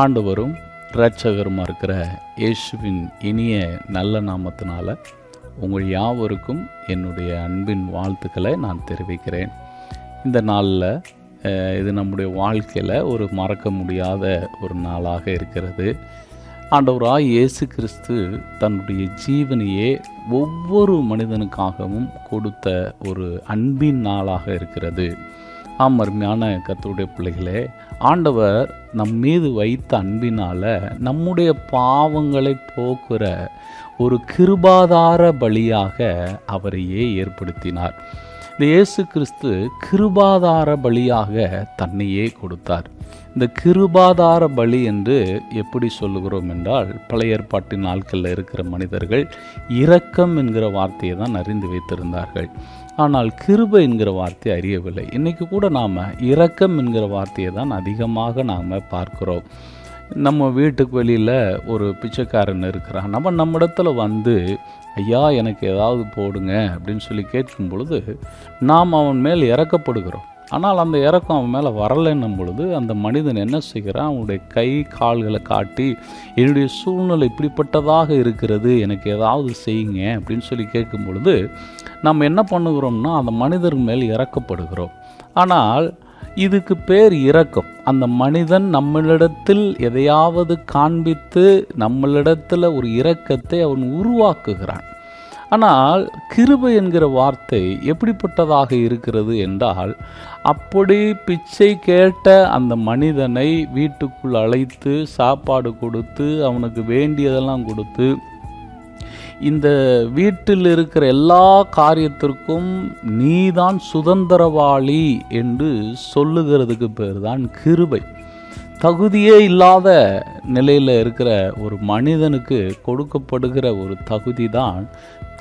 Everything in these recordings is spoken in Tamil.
ஆண்டவரும் இரட்சகருமா இருக்கிற இயேசுவின் இனிய நல்ல நாமத்தினால உங்கள் யாவருக்கும் என்னுடைய அன்பின் வாழ்த்துக்களை நான் தெரிவிக்கிறேன். இந்த நாளில் இது நம்முடைய வாழ்க்கையில் ஒரு மறக்க முடியாத ஒரு நாளாக இருக்கிறது. ஆண்டவராக இயேசு கிறிஸ்து தன்னுடைய ஜீவனையே ஒவ்வொரு மனிதனுக்காகவும் கொடுத்த ஒரு அன்பின் நாளாக இருக்கிறது. ஆம் அருமையான கத்தருடைய பிள்ளைகளே ஆண்டவர் நம் மீது வைத்த அன்பினால நம்முடைய பாவங்களை போக்குற ஒரு கிருபாதார பலியாக அவரையே ஏற்படுத்தினார். இந்த இயேசு கிறிஸ்து கிருபாதார பலியாக தன்னையே கொடுத்தார். இந்த கிருபாதார பலி என்று எப்படி சொல்லுகிறோம் என்றால் பழைய ஏற்பாட்டின் நாட்களில் இருக்கிற மனிதர்கள் இரக்கம் என்கிற வார்த்தையை தான் அறிந்து வைத்திருந்தார்கள். ஆனால் கிருபை என்கிற வார்த்தை அறியவில்லை. இன்றைக்கி கூட நாம் இரக்கம் என்கிற வார்த்தையை தான் அதிகமாக நாம் பார்க்கிறோம். நம்ம வீட்டுக்கு வெளியில் ஒரு பிச்சைக்காரன் இருக்கிறான். நம்ம நம்மிடத்துல வந்து ஐயா எனக்கு ஏதாவது போடுங்க அப்படின்னு சொல்லி கேட்கும் பொழுது நாம் அவன் மேல் இறக்கப்படுகிறோம். ஆனால் அந்த இறக்கம் அவன் மேலே வரலைன்னும் பொழுது அந்த மனிதன் என்ன செய்கிறான்? அவனுடைய கை கால்களை காட்டி என்னுடைய சூழ்நிலை இப்படிப்பட்டதாக இருக்கிறது எனக்கு ஏதாவது செய்யுங்க அப்படின்னு சொல்லி கேட்கும் பொழுது நம்ம என்ன பண்ணுகிறோம்னா அந்த மனிதர் மேல் இறக்கப்படுகிறோம். ஆனால் இதுக்கு பேர் இரக்கம். அந்த மனிதன் நம்மளிடத்தில் எதையாவது காண்பித்து நம்மளிடத்தில் ஒரு இரக்கத்தை அவன் உருவாக்குகிறான். ஆனால் கிருபை என்கிற வார்த்தை எப்படிப்பட்டதாக இருக்கிறது என்றால் அப்படி பிச்சை கேட்ட அந்த மனிதனை வீட்டுக்குள் அழைத்து சாப்பாடு கொடுத்து அவனுக்கு வேண்டியதெல்லாம் கொடுத்து இந்த வீட்டில் இருக்கிற எல்லா காரியத்திற்கும் நீதான் சுதந்திரவாளி என்று சொல்லுகிறதுக்கு பேர் தான் கிருபை. தகுதியே இல்லாத நிலையில் இருக்கிற ஒரு மனிதனுக்கு கொடுக்கப்படுகிற ஒரு தகுதி தான்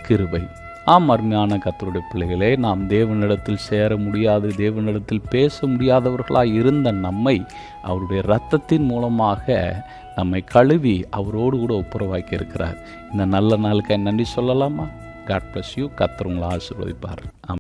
கிருபை. ஆம் அருமையான கத்தருடைய பிள்ளைகளே நாம் தேவனிடத்தில் சேர முடியாது தேவனிடத்தில் பேச முடியாதவர்களாக இருந்த நம்மை அவருடைய இரத்தத்தின் மூலமாக நம்மை கழுவி அவரோடு கூட ஒப்புரவாக்கி இருக்கிறார் இந்த நல்ல நாளுக்கு நன்றி சொல்லலாமா? காட் பிளஸ் யூ கத்தர் உங்களை ஆசீர்வதிப்பார். ஆமாம்